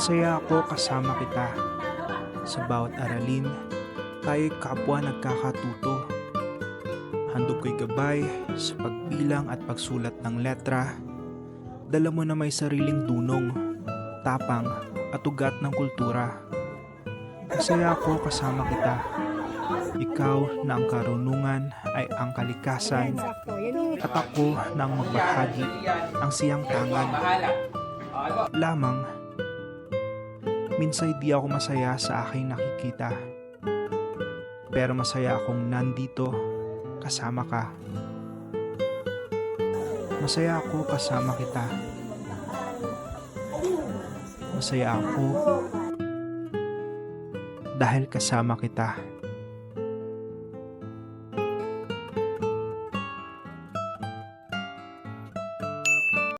Masaya ako kasama kita. Sa bawat aralin, tayo'y kapwa nagkakatuto. Handog ko'y gabay sa pagbilang at pagsulat ng letra. Dala mo na may sariling dunong, tapang at ugat ng kultura. Masaya ako kasama kita. Ikaw na ang karunungan ay ang kalikasan at ako na ang magbahagi ang siyang tangan. Lamang, minsay di ako masaya sa aking nakikita. Pero masaya akong nandito kasama ka. Masaya ako kasama kita. Masaya ako dahil kasama kita.